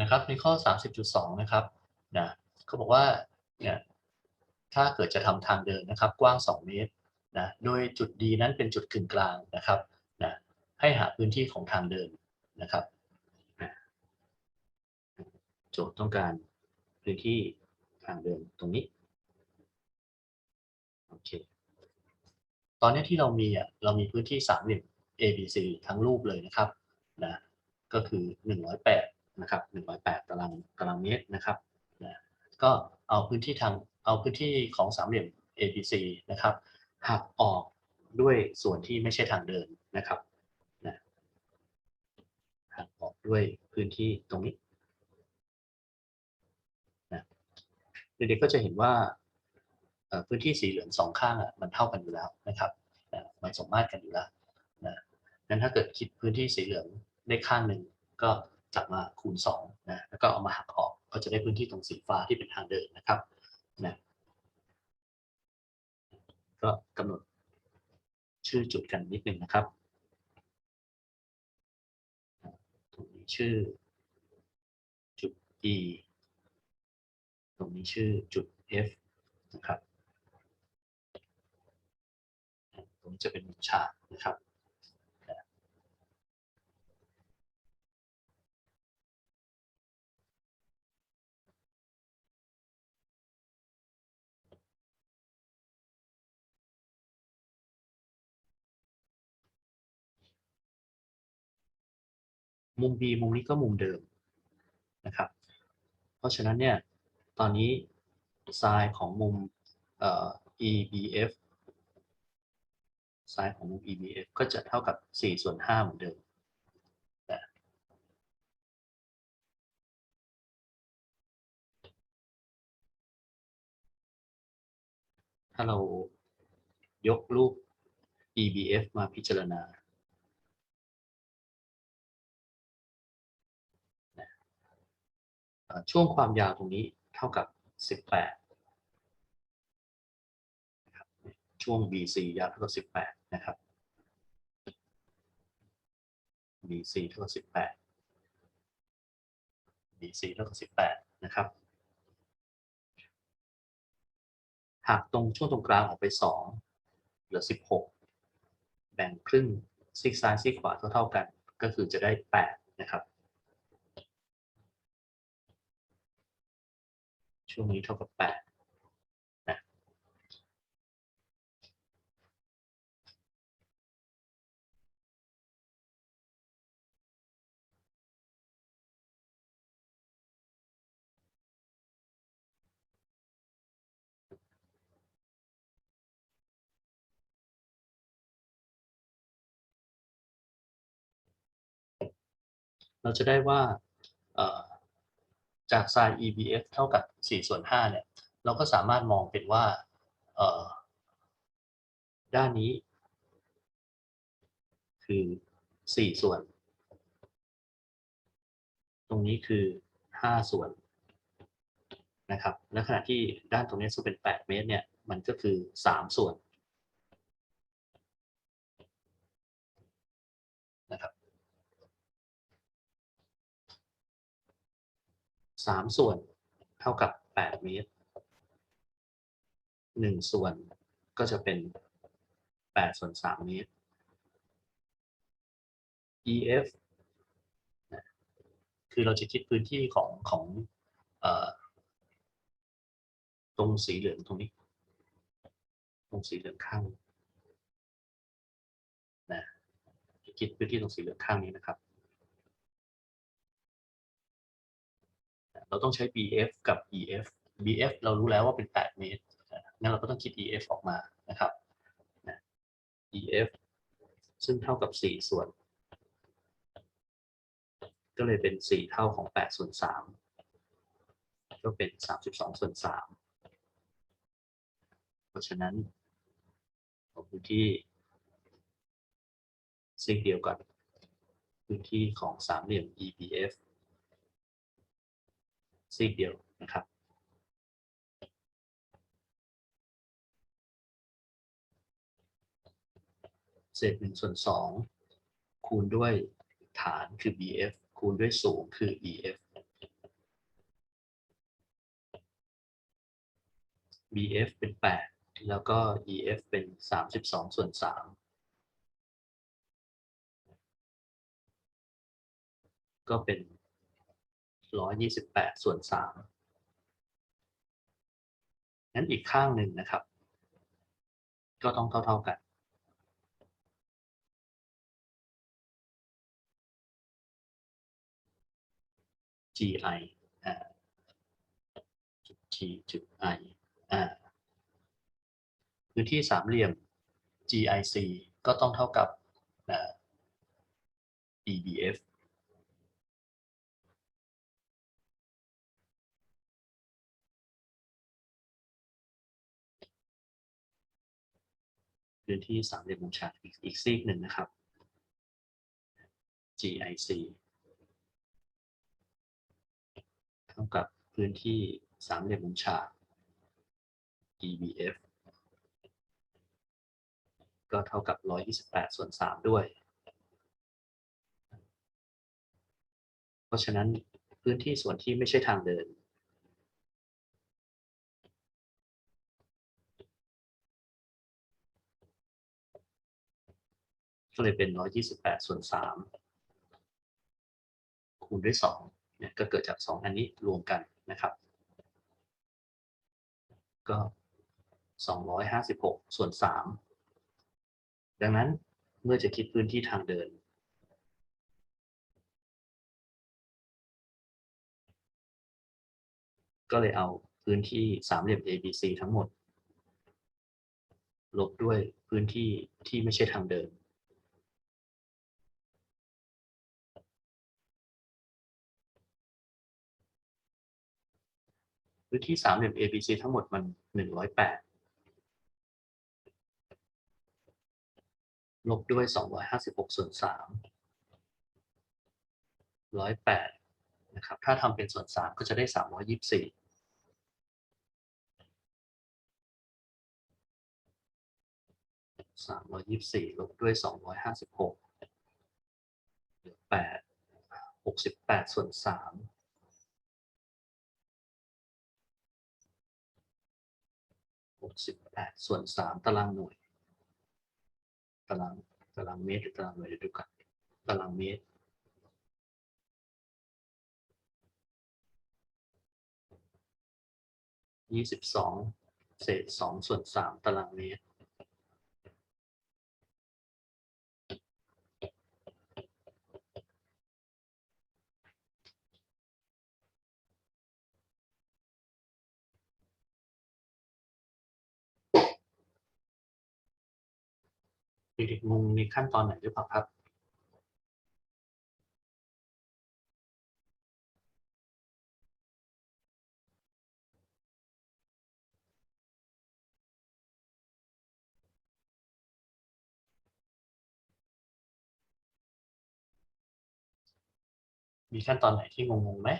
นะครับในข้อ 30.2 นะครับนะเขาบอกว่าเนี่ยถ้าเกิดจะทำทางเดินนะครับ กว้าง 2 เมตรนะโดยจุด D นั้นเป็นจุดกึ่งกลางนะครับนะให้หาพื้นที่ของทางเดินนะครับนะโจทย์ต้องการพื้นที่ทางเดินตรงนี้โอเคตอนนี้ที่เรามีอะเรามีพื้นที่สามเหลี่ยม ABC ทั้งรูปเลยนะครับนะก็คือ 108 นะครับ108ตารางตารางเมตรนะครับนะก็เอาพื้นที่ทางเอาพื้นที่ของสามเหลี่ยม ABC นะครับหักออกด้วยส่วนที่ไม่ใช่ทางเดินนะครับนะหักออกด้วยพื้นที่ตรงนี้นะเด็กๆก็จะเห็นว่าพื้นที่สีเหลืองสองข้างอะมันเท่ากันอยู่แล้วนะครับนะมันสมมาตรกันอยู่แล้วนะนั้นถ้าเกิดคิดพื้นที่สีเหลืองได้ข้างหนึ่งก็ จับมาคูณ2นะแล้วก็เอามาหักออกก็จะได้พื้นที่ตรงสีฟ้าที่เป็นทางเดินนะครับนะก็กำหนดชื่อจุดกันนิดหนึ่งนะครับตรงนี้ชื่อจุด E ตรงนี้ชื่อจุด F นะครับ ตรงนี้จะเป็นฉากนะครับ มุม B มุมนี้ก็มุมเดิมนะครับ เพราะฉะนั้นเนี่ยตอนนี้ไซน์ของมุม EBF ไซน์ของมุม EBF ก็จะเท่ากับ 4 ส่วน 5 เหมือนเดิมถ้าเรายกรูป EBF มาพิจารณา ช่วงความยาวตรงนี้เท่ากับ 18นะครับช่วง BC ยาวเท่ากับ 18 นะครับ BC เท่ากับ 18 BC เท่ากับ 18 นะครับ หากตรงช่วงตรงกลางออกไป 2 เหลือ 16 แบ่งครึ่งซีกซ้ายซีกขวาเท่าๆกัน ก็คือจะได้ 8 นะครับ ช่วงนี้เท่ากับแปดนะเราจะได้ว่า จาก sin EBF เท่ากับ4ส่วน5เนี่ย เราก็สามารถมองเป็นว่าด้านนี้ คือ4ส่วน ตรงนี้คือ5ส่วนนะครับ และขณะที่ด้านตรงนี้ซึ่งเป็น 8 เมตรเนี่ย มันก็คือ 3 ส่วนนะครับ สามส่วนเท่ากับแปดเมตรหนึ่งส่วนก็จะเป็นแปดส่วนสามเมตร EF คือเราจะคิดพื้นที่ของของอตรงสีเหลืองตรงนี้ ตรงสีเหลืองข้างนะคิดพื้นที่ตรงสีเหลืองข้างนี้นะครับ เราต้องใช้ BF กับ EF BF เรารู้แล้วว่าเป็น 8 เมตรงั้นเราก็ต้องคิด EF ออกมานะครับ EF ซึ่งเท่ากับ 4 ส่วน ก็เลยเป็น 4 เท่าของ 8 ส่วน 3 ก็เป็น 32 ส่วน 3 เพราะฉะนั้นของพื้นที่ซีกเดียวกันพื้นที่ของสามเหลี่ยม EBF ซีกเดียวนะครับเศษหนึ่งส่วนสองคูณด้วยฐานคือ bf คูณด้วยสูงคือ ef bf เป็น 8 แล้วก็ ef เป็น 32 ส่วน 3 ก็เป็น ร้อยยี่สิบแปดส่วนสามนั้นอีกข้างหนึ่งนะครับ ก็ต้องเท่า ๆกัน GI อ่าจุด G จุด I อ่าพื้นที่สามเหลี่ยม GIC ก็ต้องเท่ากับอ่า EBF พื้นที่สามเหลี่ยมมุมฉากอีกอีกซีกหนึ่งนะครับ GIC เท่ากับพื้นที่สามเหลี่ยมมุมฉาก EBF ก็เท่ากับ 128 ส่วน 3 ด้วย เพราะฉะนั้นพื้นที่ส่วนที่ไม่ใช่ทางเดิน ก็เลยเป็น128ส่วน3คูณด้วย2เนี่ยก็เกิดจาก2อันนี้รวมกันนะครับ ก็256ส่วน3ดังนั้นเมื่อจะคิดพื้นที่ทางเดินก็เลยเอาพื้นที่สามเหลี่ยม ABC ทั้งหมด ลบด้วยพื้นที่ที่ไม่ใช่ทางเดิน พื้นที่สามเหลี่ยม ABC ทั้งหมดมันหนึ่งร้อยแปดลบด้วยสองร้อยห้าสิบหกส่วนสามร้อยแปดนะครับ ถ้าทำเป็นส่วนสามก็จะได้สามร้อยยี่สิบสี่สามร้อยยี่สิบสี่ลบด้วยสองร้อยห้าสิบหกแปดหกสิบแปดส่วนสาม 68 ส่วน 3 ตารางหน่วย ตารางตารางเมตรหรือตารางหน่วยเดียวดูกัน ตารางเมตรยี่สิบสองเศษสองส่วนสามตารางเมตร เด็กๆงงในขั้นตอนไหนหรือเปล่าครับมีขั้นตอนไหนที่งงๆไหม